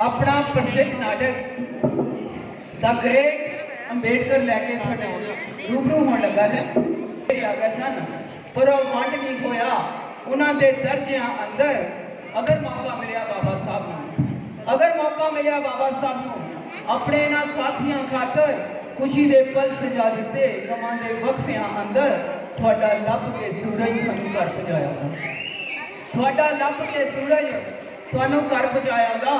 ਆਪਣਾ ਪ੍ਰਸਿੱਧ ਨਾਟਕ ਦਾ ਗ੍ਰੇਟ ਅੰਬੇਡਕਰ ਲੈ ਕੇ ਤੁਹਾਡੇ ਰੂਬਰੂ ਹੋਣ ਲੱਗਾ ਹੈ। ਇਹ ਸਨ ਪਰ ਉਹ ਵੰਡ ਨਹੀਂ ਹੋਇਆ। ਉਹਨਾਂ ਦੇ ਦਰਜਿਆਂ ਅੰਦਰ ਅਗਰ ਮੌਕਾ ਮਿਲਿਆ ਬਾਬਾ ਸਾਹਿਬ ਨੂੰ, ਅਗਰ ਮੌਕਾ ਮਿਲਿਆ ਬਾਬਾ ਸਾਹਿਬ ਨੂੰ, ਆਪਣੇ ਇਹਨਾਂ ਸਾਥੀਆਂ ਖਾਤਰ ਖੁਸ਼ੀ ਦੇ ਪਲ ਸਜਾ ਦਿੱਤੇ ਗਮਾਂ ਦੇ ਵਕਫਿਆਂ ਅੰਦਰ ਤੁਹਾਡਾ ਲੱਭ ਕੇ ਸੂਰਜ ਸਾਨੂੰ ਘਰ ਪਹੁੰਚਾਇਆ ਤੁਹਾਡਾ ਲੱਭ ਕੇ ਸੂਰਜ ਤੁਹਾਨੂੰ ਘਰ ਪਹੁੰਚਾਇਆਗਾ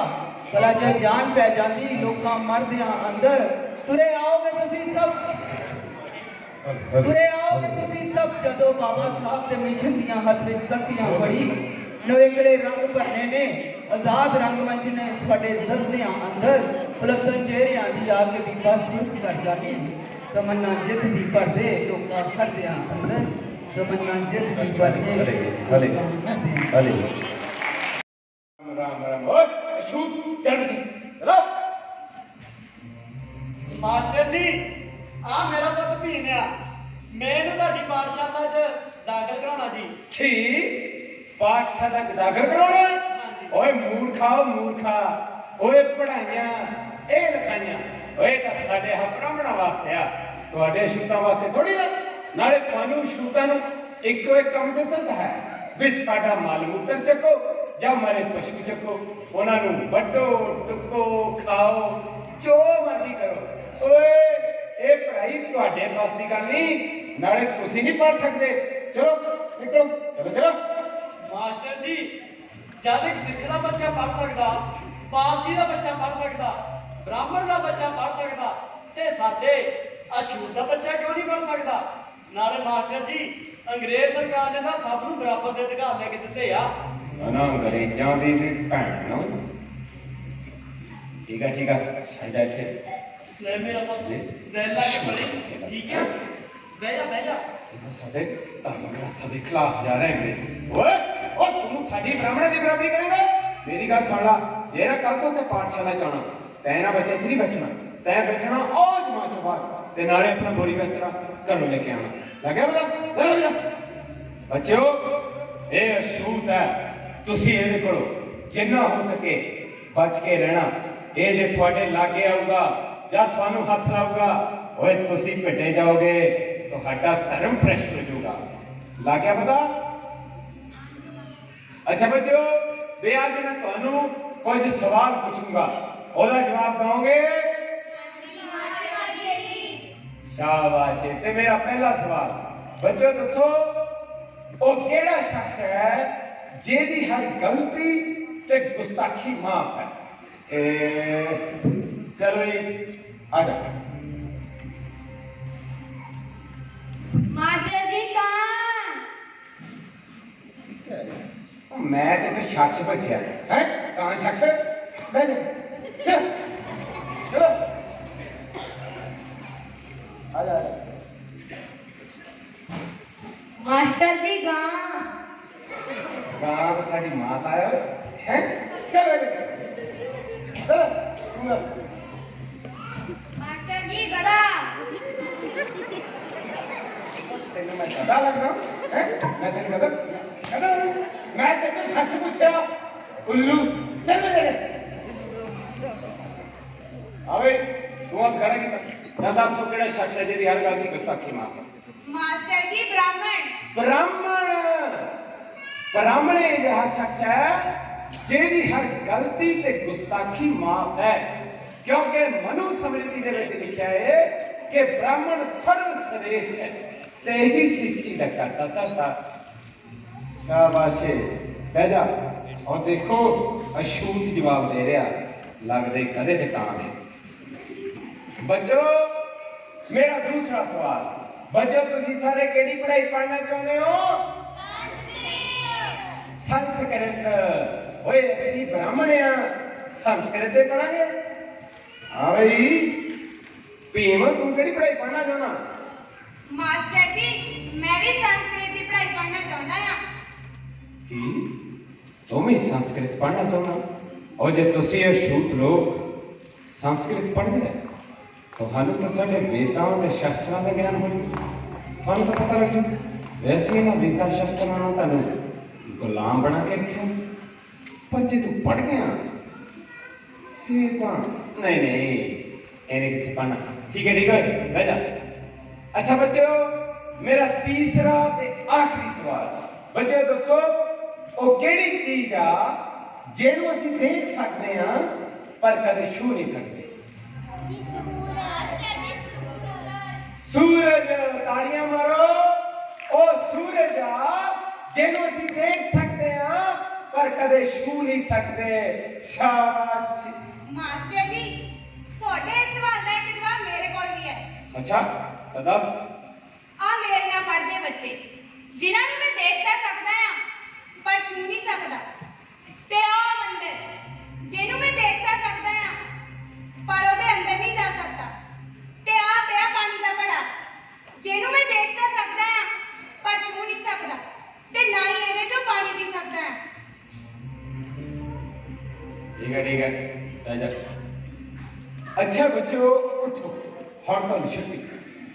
ਭਲਾ ਜੇ ਜਾਨ ਪੈ ਜਾਂਦੀ ਲੋਕਾਂ ਮਰਦਿਆਂ ਅੰਦਰ ਤੁਰੇ ਆਓਗੇ ਤੁਸੀਂ ਸਭ ਤੁਰੇ ਆਓਗੇ ਤੁਸੀਂ ਸਭ ਜਦੋਂ ਬਾਬਾ ਸਾਹਿਬ ਦੇ ਮਿਸ਼ਨ ਦੀਆਂ ਹੱਥ ਵਿੱਚ ਤਖਤੀਆਂ ਫੜੀ ਨਵੇਕਲੇ ਰੰਗ ਭਰਨੇ ਨੇ ਆਜ਼ਾਦ ਰੰਗਮੰਚ ਨੇ ਤੁਹਾਡੇ ਜਜ਼ਬਿਆਂ ਅੰਦਰ ਪਲਤਨ ਚਿਹਰਿਆਂ ਦੀ ਆ ਕੇ ਵੀ ਬਾਸੂਖ ਕਰ ਜਾਣੀ ਤਮੰਨਾ ਜਿੱਤ ਦੀ ਪਰਦੇ ਲੋਕਾਂ ਹਰਦਿਆਂ ਅੰਦਰ ਤਮੰਨਾ ਜਿੱਤ ਦੀ ਪਰਦੇ ਭਲੇ ਭਲੇ ਲੋਕਾਂ ਹਰਦਿਆਂ ਭਲੇ ਰਾਮ ਰਾਮ ਓਏ ਸ਼ੂਟ ਚੱਲ ਸੀ ਰੋ ਮਾਸਟਰ ਜੀ ਆ ਮੇਰਾ ਪੁੱਤ ਭੀਮ ਆ। ਮੈਂ ਇਹਨੂੰ ਤੁਹਾਡੀ ਪਾਠਸ਼ਾਲਾ 'ਚ ਦਾਖਲ ਕਰਾਉਣਾ ਜੀ। ਛੀ ਪਾਠਸ਼ਾਲਾ ਚ ਦਾਖਲ ਕਰਾਉਣਾ। ਓਏ ਮੂਰਖਾ ਮੂਰਖਾ ਓਏ ਪੜਾਈਆਂ ਇਹ ਲਿਖਾਈਆਂ। ਓਏ ਤਾਂ ਸਾਡੇ ਹਫਰਾਮਣਾ ਵਾਸਤੇ ਆ। ਤੁਹਾਡੇ ਸ਼ੂਤਾਂ ਵਾਸਤੇ ਥੋੜੀ ਨਾ। ਨਾਲੇ ਤੁਹਾਨੂੰ ਸ਼ੂਤਾਂ ਨੂੰ ਇੱਕੋ ਇੱਕ ਕੰਮ ਦਿੱਤਾ ਹੈ ਵੀ ਸਾਡਾ ਮਾਲ ਮੂਤਰ ਚੱਕੋ ਜਾਂ ਮਾਰੇ ਪਸ਼ੂ ਚੱਕੋ। ਉਹਨਾਂ ਨੂੰ ਵੱਢੋ ਟੁੱਕੋ ਖਾਓ ਜੋ ਮਰਜ਼ੀ ਕਰੋ। ਓਏ ਇਹ ਪੜ੍ਹਾਈ ਤੁਹਾਡੇ ਬਸ ਦੀ ਗੱਲ ਨਹੀਂ ਨਾਲੇ ਤੁਸੀਂ ਨਹੀਂ ਪੜ੍ਹ ਸਕਦੇ। ਚਲੋ ਨਿਕਲੋ ਚਲੋ ਚਲੋ। ਮਾਸਟਰ ਜੀ ਜਦ ਇੱਕ ਸਿੱਖ ਦਾ ਬੱਚਾ ਪੜ੍ਹ ਸਕਦਾ ਪਾਲਸੀ ਦਾ ਬੱਚਾ ਪੜ੍ਹ ਸਕਦਾ ਬ੍ਰਾਹਮਣ ਦਾ ਬੱਚਾ ਪੜ੍ਹ ਸਕਦਾ ਤੇ ਸਾਡੇ ਅਸ਼ੂਰ ਦਾ ਬੱਚਾ ਕਿਉਂ ਨਹੀਂ ਪੜ੍ਹ ਸਕਦਾ? ਨਾਲੇ ਮਾਸਟਰ ਜੀ ਅੰਗਰੇਜ਼ ਸਰਕਾਰ ਨੇ ਤਾਂ ਸਭ ਨੂੰ ਬਰਾਬਰ ਦੇ ਅਧਿਕਾਰ ਲੈ ਕੇ ਦਿੱਤੇ ਆ। ਨਾ ਅੰਗਰੇਜ਼ਾਂ ਦੀ ਵੀ ਭੈਣ ਨਾ ਠੀਕ ਆ ਠੀਕ ਆ ਸਾਡਾ ਇੱਥੇ। ਲੈ ਮੇਰਾ ਪੁੱਤ ਦਿਲ ਲਾ ਕੇ ਪੜੀ ਠੀਕ ਹੈ? ਬਹਿ ਜਾ ਬਹਿ ਜਾ। ਇਹ ਸਾਡੇ ਧਰਮ ਗ੍ਰੰਥਾਂ ਦੇ ਖਿਲਾਫ ਜਾ ਰਹੇ ਨੇ। ਓਏ ਓ ਤੂੰ ਸਾਡੀ ਬ੍ਰਾਹਮਣ ਦੀ ਬਰਾਬਰੀ ਕਰੇਗਾ? ਮੇਰੀ ਗੱਲ ਸੁਣ ਲਾ ਜੇ ਨਾ ਕੱਲ ਤੋਂ ਤੇ ਪਾਠਸ਼ਾਲਾ ਚ ਆਉਣਾ ਤੈਂ ਨਾ ਬੱਚੇ ਚ ਨਹੀਂ ਬੈਠਣਾ। ਤੈਂ ਬੈਠਣਾ ਉਹ ਜਮਾ ਚੋਂ ਬਾਹਰ। ਤੇ ਨਾਲੇ ਆਪਣਾ ਬੋਰੀ ਬਿਸਤਰਾ ਘਰੋਂ ਲੈ ਕੇ ਆਉਣਾ। ਲੱਗਿਆ ਪਤਾ? ਲੈ ਜਾ ਬੱਚਿਓ ਇਹ ਅਸ਼ੂਤ ਹੈ। ਤੁਸੀਂ ਇਹਦੇ ਕੋਲੋਂ ਜਿੰਨਾ ਹੋ ਸਕੇ ਬਚ ਕੇ ਰਹਿਣਾ। ਇਹ ਜੇ ਤੁਹਾਡੇ ਲਾਗੇ ਆਊਗਾ ਜਾਂ ਤੁਹਾਨੂੰ ਹੱਥ ਲਾਊਗਾ, ਓਏ ਤੁਸੀਂ ਭਿੱਟੇ ਜਾਓਗੇ, ਤੁਹਾਡਾ ਧਰਮ ਭ੍ਰਸ਼ਟ ਹੋ ਜਾਊਗਾ। ਲਾ ਗਿਆ ਪਤਾ? ਅੱਛਾ ਬੱਚਿਓ ਬੇ ਅੱਜ ਮੈਂ ਤੁਹਾਨੂੰ ਕੁਝ ਸਵਾਲ ਪੁੱਛੂੰਗਾ। ਉਹਦਾ ਜਵਾਬ ਦਵੋਗੇ ਸ਼ਾਬਾਸ਼ ਤੇ ਮੇਰਾ ਪਹਿਲਾ ਸਵਾਲ। ਬੱਚੋ ਦੱਸੋ, ਉਹ ਕਿਹੜਾ ਸ਼ਖਸ ਹੈ ਜਿਹਦੀ ਹਰ ਗਲਤੀ ਤੇ ਗੁਸਤਾਖੀ ਮਾਫ ਹੈ? ਚਲੋ ਜੀ। ਆ ਜਾ ਮਾਸਟਰ ਜੀ ਕਹਾਂ ਉਹ ਮੈਂ ਤੇ ਕੋਈ ਸ਼ਖਸ ਬਚਿਆ ਹੈ ਕਾਂ ਸ਼ਖਸ ਬਹਿ ਜਾ ਚੱਲ ਚਲੋ ਆ ਜਾ ਆ ਜਾ ਮਾਸਟਰ ਜੀ ਗਾਂ ਗਾਂ ਸਾਡੀ ਮਾਤਾ ਹੈ ਹੈ ਚੱਲ ਆ ਜਾ ਚਲੋ ਤੂੰ ਦੱਸ ਮਾਸਟਰ ਜੀ ਗੜਾ ਤੈਨੂੰ ਮੈਂ ਗਦਾ ਲੱਗਦਾ ਹੈ ਮੈਂ ਤੈਨੂੰ ਗਦਾ ਗਦਾ ਮੈਂ ਤੈਨੂੰ ਸੱਚ ਪੁੱਛਿਆ ਉੱਲੂ ਚੱਲ ਮੇਰੇ ਆਵੇ ਤੂੰ ਹੱਥ ਖੜਾ ਕੀਤਾ ਤਾਂ ਕਿਹੜਾ ਸ਼ਖਸ ਹੈ ਜਿਹਦੀ ਹਰ ਗੱਲ ਦੀ ਗੁਸਤਾਖੀ ਮਾਰਦਾ ਮਾਸਟਰ ਜੀ ਬ੍ਰਾਹਮਣ। ਬ੍ਰਾਹਮਣ। ਬ੍ਰਾਹਮਣ ਇਹ ਜਿਹਾ ਸ਼ਖਸ ਹੈ ਜਿਹਦੀ ਹਰ ਗਲਤੀ ਤੇ ਗੁਸਤਾਖੀ ਮਾਫ ਹੈ। ਕਿਉਂਕਿ ਮਨੂ ਸਮ੍ਰਿਤੀ ਦੇ ਵਿੱਚ ਲਿਖਿਆ ਹੈ ਕਿ ਬ੍ਰਾਹਮਣ ਸਰਵ ਸ੍ਰੇਸ਼ਟ ਹੈ। ਤੇ ਇਹੀ ਸਿੱਖੀ ਦਾ ਕਰਤਾ ਧਰਤਾ। ਸ਼ਾਬਾਸ਼ੇ। ਬਹਿ ਜਾ। ਔਰ ਦੇਖੋ ਅਸ਼ੂਤ ਜਵਾਬ ਦੇ ਰਿਹਾ। ਲੱਗਦੇ ਕਦੇ ਤੇ ਕਾਂ ਨੇ। ਬੱਚੋ। ਮੇਰਾ ਦੂਸਰਾ ਸਵਾਲ ਬੱਚੋ ਤੁਸੀਂ ਸਾਰੇ ਕਿਹੜੀ ਪੜ੍ਹਾਈ ਪੜ੍ਹਨਾ ਚਾਹੁੰਦੇ ਹੋ ਸੰਸਕ੍ਰਿਤ ਓਏ ਅਸੀਂ ਬ੍ਰਾਹਮਣ ਆ ਸੰਸਕ੍ਰਿਤ ਦੇ ਪੜਾਂਗੇ ਹਾਂ ਬਈ ਭੀਮ ਤੂੰ ਕਿਹੜੀ ਪੜ੍ਹਾਈ ਪੜ੍ਹਨਾ ਚਾਹੁੰਦਾ ਮਾਸਟਰ ਜੀ ਮੈਂ ਵੀ ਸੰਸਕ੍ਰਿਤ ਦੀ ਪੜ੍ਹਾਈ ਪੜ੍ਹਨਾ ਚਾਹੁੰਦਾ ਹਾਂ ਕੀ ਤੂੰ ਵੀ ਸੰਸਕ੍ਰਿਤ ਪੜ੍ਹਨਾ ਚਾਹੁੰਦਾ ਔਰ ਜੇ ਤੁਸੀਂ ਇਹ ਸ਼ੂਤ ਲੋਕ ਸੰਸਕ੍ਰਿਤ ਪੜ੍ਹਦੇ ਹੋ, ਤੁਹਾਨੂੰ ਤਾਂ ਸਾਡੇ ਵੇਦਾਂ ਤੇ ਸ਼ਾਸਤਰਾਂ ਦਾ ਗਿਆਨ ਹੋਣਾ ਤੁਹਾਨੂੰ ਤਾਂ ਪਤਾ ਲੱਗੂ। ਵੈਸੇ ਇਹਨਾਂ ਵੇਦਾਂ ਸ਼ਾਸਤਰਾਂ ਨਾਲ ਤੁਹਾਨੂੰ ਗੁਲਾਮ ਬਣਾ ਕੇ ਰੱਖਿਆ। ਪਰ ਜੇ ਤੂੰ ਪੜ੍ਹ ਗਿਆ ਇਹ ਤਾਂ ਨਹੀਂ ਨਹੀਂ। ਇਹਨੇ ਕਿੱਥੇ ਪੜਨਾ ਠੀਕ ਹੈ ਠੀਕ ਹੈ। ਬਹਿ ਜਾ। ਅੱਛਾ ਬੱਚਿਓ ਮੇਰਾ ਤੀਸਰਾ ਤੇ ਆਖਰੀ ਸਵਾਲ। ਬੱਚੇ ਦੱਸੋ ਉਹ ਕਿਹੜੀ ਚੀਜ਼ ਆ ਜਿਹਨੂੰ ਅਸੀਂ ਦੇਖ ਸਕਦੇ ਹਾਂ ਪਰ ਕਦੇ ਛੂ ਨਹੀਂ ਸਕਦੇ? ਸੂਰਜ ਤਾੜੀਆਂ ਮਾਰੋ। ਉਹ ਸੂਰਜ ਆ ਜਿਹਨੂੰ ਅਸੀਂ ਦੇਖ ਸਕਦੇ ਹਾਂ ਪਰ ਕਦੇ ਛੂ ਨਹੀਂ ਸਕਦੇ। ਸ਼ਾਬਾਸ਼। ਮਾਸਟਰ ਜੀ ਤੁਹਾਡੇ ਸਵਾਲ ਦਾ ਇੱਕ ਜਵਾਬ ਮੇਰੇ ਕੋਲ ਵੀ ਹੈ। ਅੱਛਾ ਤਾਂ ਦੱਸ। ਆ ਮੇਰੇ ਨਾਲ ਪੜ੍ਹਦੇ ਬੱਚੇ ਜਿਨ੍ਹਾਂ ਨੂੰ ਮੈਂ ਦੇਖ ਤਾਂ ਸਕਦਾ ਆ ਪਰ ਛੂ ਨਹੀਂ ਸਕਦਾ। ਤੇ ਆ ਮੰਦਰ ਜਿਹਨੂੰ ਮੈਂ ਦੇਖ ਤਾਂ ਸਕਦਾ ਆ ਪਰ ਉਹਦੇ ਅੰਦਰ ਨਹੀਂ ਜਾ ਸਕਦਾ। ਤੇ ਆ ਪਿਆ ਪਾਣੀ ਦਾ ਘੜਾ ਜਿਹਨੂੰ ਮੈਂ ਦੇਖ ਤਾਂ ਸਕਦਾ ਆ ਪਰ ਛੂ ਨਹੀਂ ਸਕਦਾ। ਤੇ ਨਾ ਹੀ ਇਹਦੇ ਚੋਂ ਪਾਣੀ ਪੀ ਸਕਦਾ ਆ ਠੀਕ ਹੈ ਠੀਕ ਹੈ। ਬਹਿ ਜਾ। ਅੱਛਾ ਬੱਚੋ ਉਠੋ। ਹੁਣ ਤਾਂ ਛੁੱਟੀ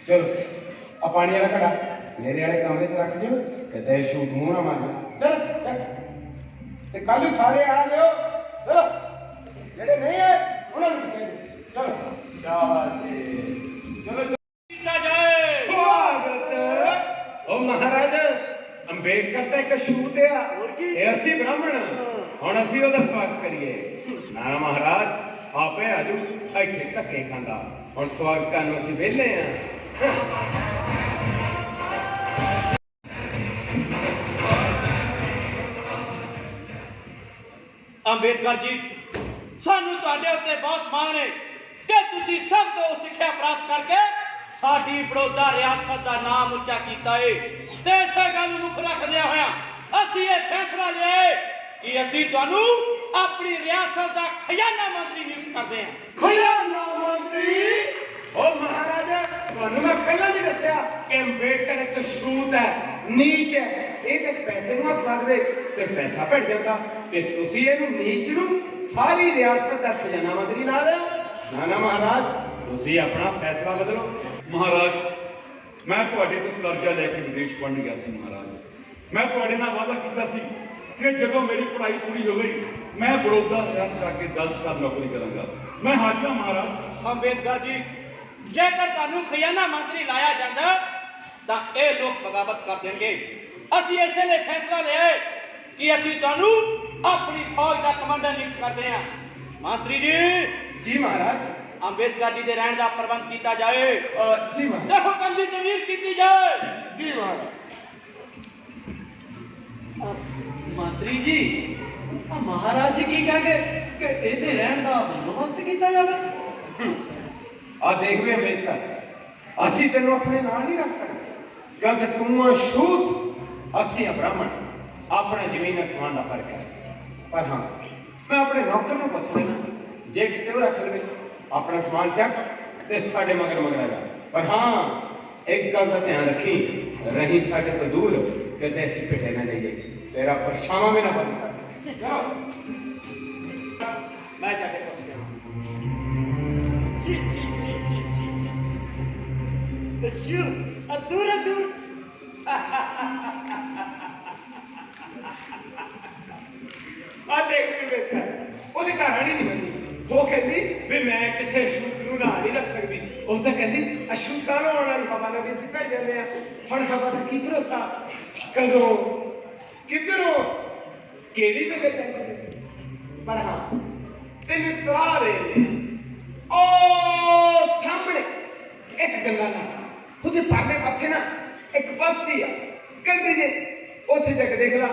ਚਲੋ, ਆ ਪਾਣੀ ਵਾਲਾ ਘੜਾ ਮੇਰੇ ਵਾਲੇ ਕਮਰੇ 'ਚ ਰੱਖ ਜਿਓ, ਕਿਤੇ ਸ਼ੂਟ ਮੂੰਹ ਨਾ ਮਾਰ ਚਲ, ਚੱਲ। ਤੇ ਕੱਲ ਸਾਰੇ ਆ ਜਿਓ ਜਿਹੜੇ ਨਹੀਂ ਆਏ, ਉਹਨਾਂ ਨੂੰ ਵੀ ਅੰਬੇਡਕਰ ਤਾਂ ਇੱਕ ਛੂਟ ਆ। ਹੋਰ ਕੀ? ਇਹ ਅਸੀਂ ਬ੍ਰਾਹਮਣ। ਹੁਣ ਅਸੀਂ ਉਹਦਾ ਸਵਾਗਤ ਕਰੀਏ। ਨਾ ਮਹਾਰਾਜ ਆਪੇ ਆਜੂ ਇੱਥੇ ਧੱਕੇ ਖਾਂਦਾ। ਹੁਣ ਸਵਾਗਤ ਕਰਨ ਅਸੀਂ ਵਿਹਲੇ ਆ। ਅੰਬੇਦਕਰ ਜੀ ਸਾਨੂੰ ਤੁਹਾਡੇ ਉੱਤੇ ਬਹੁਤ ਮਾਣ ਹੈ ਕਿ ਤੁਸੀਂ ਸਭ ਤੋਂ ਸਿੱਖਿਆ ਪ੍ਰਾਪਤ ਕਰਕੇ ਸਾਡੀ ਬੜੌਦਾ ਰਿਆਸਤ ਦਾ ਨਾਮ ਉੱਚਾ ਕੀਤਾ ਏ। ਤੇ ਇਸੇ ਗੱਲ ਨੂੰ ਮੁੱਖ ਰੱਖਦਿਆਂ ਹੋਇਆ ਅਸੀਂ ਇਹ ਫੈਸਲਾ ਲਿਆ ਕਿ ਅਸੀਂ ਤੁਹਾਨੂੰ ਆਪਣੀ ਰਿਆਸਤ ਦਾ ਖਜ਼ਾਨਾ ਮੰਤਰੀ ਨਿਯੁਕਤ ਕਰਦੇ ਹਾਂ। ਖਜ਼ਾਨਾ ਮੰਤਰੀ? ਉਹ ਮਹਾਰਾਜ ਤੁਹਾਨੂੰ ਮੈਂ ਪਹਿਲਾਂ ਵੀ ਦੱਸਿਆ ਕਿ ਅੰਬੇਡਕਰ ਇੱਕ ਛੂਤ ਹੈ ਨੀਚ ਹੈ। ਇਹ ਪੈਸੇ ਨੂੰ ਹੱਥ ਲੱਗਦੇ ਤੇ ਪੈਸਾ ਭੜ ਜਾਂਦਾ ਤੇ ਤੁਸੀਂ ਇਹਨੂੰ ਨੀਚ ਨੂੰ ਸਾਰੀ ਰਿਆਸਤ ਦਾ ਖਜ਼ਾਨਾ ਮੰਤਰੀ ਲਾ ਰਹੇ ਹੋ। ਨਾ ਨਾ ਮਹਾਰਾਜ ਤੁਸੀਂ ਆਪਣਾ ਫੈਸਲਾ ਬਦਲੋ। ਮਹਾਰਾਜ ਮੈਂ ਤੁਹਾਡੇ ਤੋਂ ਕਰਜ਼ਾ ਲੈ ਕੇ ਵਿਦੇਸ਼ ਪੜਨ ਗਿਆ ਸੀ ਮਹਾਰਾਜ। ਮੈਂ ਤੁਹਾਡੇ ਨਾਲ ਵਾਅਦਾ ਕੀਤਾ ਸੀ ਕਿ ਜਦੋਂ ਮੇਰੀ ਪੜ੍ਹਾਈ ਪੂਰੀ ਹੋ ਗਈ ਮੈਂ ਬੜੌਦਾ ਰਹਿ ਚਾ ਕੇ 10 ਸਾਲ ਨੌਕਰੀ ਕਰਾਂਗਾ। ਮੈਂ ਹਾਜ਼ਰ ਮਹਾਰਾਜ। ਅੰਬੇਦਕਰ ਜੀ ਜੇਕਰ ਤੁਹਾਨੂੰ ਖਜ਼ਾਨਾ ਮੰਤਰੀ ਲਾਇਆ ਜਾਂਦਾ ਤਾਂ ਇਹ ਲੋਕ ਬਗਾਵਤ ਕਰ ਦੇਣਗੇ। ਅਸੀਂ ਇਸੇ ਲਈ ਫੈਸਲਾ ਲਿਆ ਹੈ ਕਿ ਅਸੀਂ ਤੁਹਾਨੂੰ ਆਪਣੀ ਫੌਜ ਦਾ ਕਮਾਂਡਰ ਨਿਯੁਕਤ ਕਰਦੇ ਹਾਂ। ਮੰਤਰੀ ਜੀ ਜੀ ਮਹਾਰਾਜ। ਅੰਬੇਦਕਰ ਜੀ ਦੇ ਰਹਿਣ ਦਾ ਪ੍ਰਬੰਧ ਕੀਤਾ ਜਾਏ। ਜੀ ਮਹਾਰਾਜ। ਤੇ ਹੁਕਮ ਦੀ ਤਮੀਰ ਕੀਤੀ ਜਾਏ। ਜੀ ਮਹਾਰਾਜ। ਮੰਤਰੀ ਜੀ ਮਹਾਰਾਜ ਜੀ ਕੀ ਕਹਿੰਗੇ ਕਿ ਇਹਦੇ ਰਹਿਣ ਦਾ ਬੰਦੋਬਸਤ ਕੀਤਾ ਜਾਵੇ? ਆ ਦੇਖ ਵੀ ਅੰਬੇਦਕਰ, ਅਸੀਂ ਤੈਨੂੰ ਆਪਣੇ ਨਾਲ ਨਹੀਂ ਰੱਖ ਸਕਦੇ। ਕਿਉਂਕਿ ਤੂੰ ਆ ਸ਼ੂਤ, ਅਸੀਂ ਆ ਬ੍ਰਾਹਮਣ। ਆਪਣੇ ਜ਼ਮੀਨ ਅਸਮਾਨ ਦਾ ਫ਼ਰਕ ਹੈ। ਪਰ ਹਾਂ, ਮੈਂ ਆਪਣੇ ਨੌਕਰ ਨੂੰ ਪੁੱਛ ਲੈਣਾ ਜੇ ਕਿਤੇ ਉਹ ਰੱਖ ਲਵੇ, ਆਪਣਾ ਸਮਾਨ ਚੱਕ ਤੇ ਸਾਡੇ ਮਗਰ ਮਗਰ ਆ ਜਾ। ਪਰ ਹਾਂ, ਇੱਕ ਗੱਲ ਦਾ ਧਿਆਨ ਰੱਖੀ, ਰਹੀ ਸਾਡੇ ਤੋਂ ਦੂਰ, ਕਿਤੇ ਅਸੀਂ ਪਿੱਟੇ ਨਾ ਜਾਈਏ। ਬਣ ਅਦੂਰ ਆ ਦੇਖ ਵੀ ਵੇਖਾ। ਉਹਦੀ ਕਹਾਣੀ ਨਹੀਂ ਬੰਦੀ ਉਹ ਕਹਿੰਦੀ ਵੀ ਮੈਂ ਕਿਸੇ ਸ਼ੂਤ ਨੂੰ ਨਾਲ ਨਹੀਂ ਰੱਖ ਸਕਦੀ। ਉਹ ਤਾਂ ਕਹਿੰਦੀ ਅਸ਼ੂਤਾਂ ਨੂੰ ਆਉਣ ਵਾਲੀ ਹਵਾ ਨਾਲ ਵੀ ਅਸੀਂ ਭੱਜ ਜਾਂਦੇ ਆ ਹੁਣ ਹਵਾ ਦਾ ਕੀ ਭਰੋਸਾ? ਕਦੋਂ ਕਿੱਧਰੋਂ? ਕਿਹੜੀ ਵੇਲੇ ਚੱਲਦੀ ਪਰ ਹਾਂ, ਤੈਨੂੰ ਇੱਕ ਸਲਾਹ ਉਹ ਸਾਹਮਣੇ ਇੱਕ ਗੱਲਾਂ ਨਾ ਉਹਦੇ ਪਰਲੇ ਪਾਸੇ ਨਾ ਇੱਕ ਬਸਤੀ ਆ। ਕਹਿੰਦੇ ਜੇ ਉੱਥੇ ਜਾ ਕੇ ਦੇਖ ਲਾ,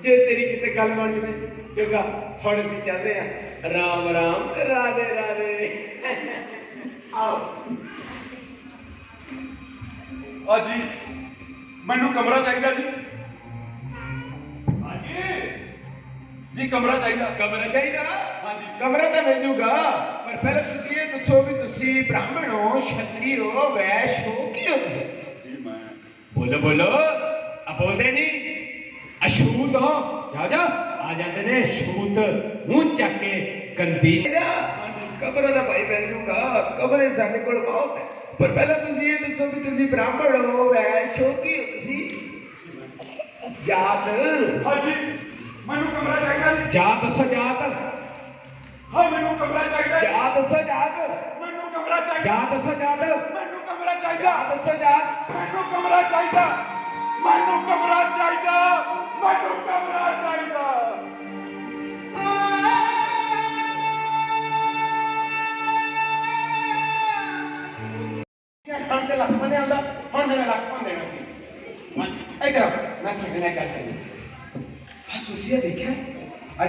ਜੇ ਤੇਰੀ ਕਿਤੇ ਗੱਲ ਬਣ ਜਵੇ ਕਿਉਂਕਿ ਹੁਣ ਅਸੀਂ ਚੱਲਦੇ ਆ। ਰਾਮ ਰਾਮ ਤੇ ਰਾਧੇ ਰਾਧੇ ਆਓ। ਆ ਜੀ, ਮੈਨੂੰ ਕਮਰਾ ਚਾਹੀਦਾ ਜੀ। ਜੀ ਕਮਰਾ ਚਾਹੀਦਾ। ਕਮਰਾ ਚਾਹੀਦਾ? ਹਾਂਜੀ। ਕਮਰਾ ਤਾਂ ਮਿਲ ਜੂਗਾ। ਪਰ ਪਹਿਲਾਂ ਤੁਸੀਂ ਇਹ ਦੱਸੋ ਵੀ ਤੁਸੀਂ ਬ੍ਰਾਹਮਣ ਹੋ ਛਤਰੀ ਹੋ ਵੈਸ਼ ਹੋ ਕੀ ਹੋ ਤੁਸੀਂ? ਜੀ ਮੈਂ ਬੋਲੋ ਬੋਲੋ। ਆ ਬੋਲਦੇ ਨਹੀਂ ਅਸ਼ੂਤ ਹੋ। ਜਾ ਜਾ ਆ ਜਾਂਦੇ ਨੇ ਸ਼ੂਤ ਮੂੰਹ ਚੱਕ ਕੇ ਗੰਦੀ। ਹਾਂਜੀ। ਕਬਰ ਦਾ ਭਾਈ ਮਿਲ ਜੂਗਾ। ਕਬਰੇ ਸਾਡੇ ਕੋਲ ਬਹੁਤ ਹੈ। ਪਰ ਪਹਿਲਾਂ ਤੁਸੀਂ ਇਹ ਦੱਸੋ ਵੀ ਤੁਸੀਂ ਬ੍ਰਾਹਮਣ ਹੋ ਵੈਸ਼ ਹੋ ਕੀ ਹੋ ਤੁਸੀਂ? ਜਾਤ। ਹਾਂ ਜੀ ਮੈਨੂੰ ਕਮਰਾ ਚਾਹੀਦਾ ਜੀ ਜਾਤ ਦੱਸੋ ਜਾਤ ਹਾਂ ਮੈਨੂੰ ਕਮਰਾ ਚਾਹੀਦਾ ਦੱਸੋ ਜਾਤ ਮੈਨੂੰ ਕਮਰਾ ਚਾਹੀਦਾ। ਜਾਤ ਦੱਸੋ ਜਾਤ ਮੈਨੂੰ ਕਮਰਾ ਚਾਹੀਦਾ। ਦੱਸੋ ਜਾਤ ਮੈਨੂੰ ਕਮਰਾ ਚਾਹੀਦਾ।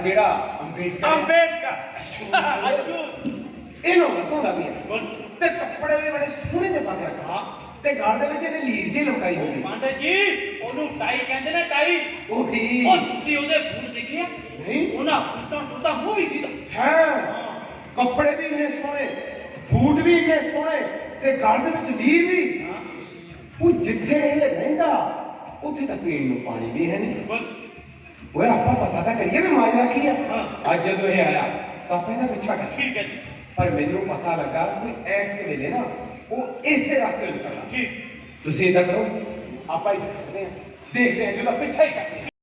ਜਿਹੜਾ ਅੰਬੇਡਕਰ ਅੰਬੇਡਕਰ। ਅਸ਼ੂ ਇਹਨੂੰ ਮਤੋਂ ਵੀ ਹੈ। ਤੇ ਕੱਪੜੇ ਵੀ ਬੜੇ ਸੋਹਣੇ ਜਿਹੇ ਪਾ ਕੇ ਰੱਖਾ। ਤੇ ਗਾਲ ਦੇ ਵਿੱਚ ਇਹਨੇ ਲੀਰ ਜੀ ਲਮਕਾਈ ਹੁੰਦੀ ਪਾਂਡੇ ਜੀ ਉਹਨੂੰ ਟਾਈ ਕਹਿੰਦੇ ਨੇ ਟਾਈ। ਉਹੀ ਉਹ ਤੁਸੀਂ ਉਹਦੇ ਬੂਟ ਦੇਖਿਆ ਨਹੀਂ। ਉਹਨਾਂ ਬੂਟਾਂ ਟੁੱਟਾ ਮੂੰਹ ਵੀ ਦੀਦਾ ਹੈ। ਕੱਪੜੇ ਵੀ ਇੰਨੇ ਸੋਹਣੇ ਬੂਟ ਵੀ ਇੰਨੇ ਸੋਹਣੇ ਤੇ ਗਲ ਦੇ ਵਿੱਚ ਲੀਰ ਵੀ। ਉਹ ਜਿੱਥੇ ਇਹ ਰਹਿੰਦਾ ਉੱਥੇ ਤਾਂ ਪੀਣ ਨੂੰ ਪਾਣੀ ਵੀ ਹੈ ਨਹੀਂ। ਓਏ ਆਪਾਂ ਪਤਾ ਤਾਂ ਕਰੀਏ ਵੀ ਮਾਜਰਾ ਕੀ ਆ। ਅੱਜ ਜਦੋਂ ਇਹ ਆਇਆ ਤਾਂ ਆਪਾਂ ਇਹਦਾ ਪਿੱਛਾ ਕਰ। ਠੀਕ ਹੈ ਜੀ। ਪਰ ਮੈਨੂੰ ਪਤਾ ਲੱਗਾ ਕਿ ਐਸ ਵੇਲੇ ਨਾ ਉਹ ਇਸੇ ਰਸਤੇ ਨਿਕਲਣਾ ਠੀਕ ਤੁਸੀਂ ਇਦਾਂ ਕਰੋ ਆਪਾਂ ਹੀ ਦੇਖਦੇ ਹਾਂ। ਦੇਖਦੇ ਹਾਂ ਜਦੋਂ ਪਿੱਛਾ ਹੀ ਕਰਦੇ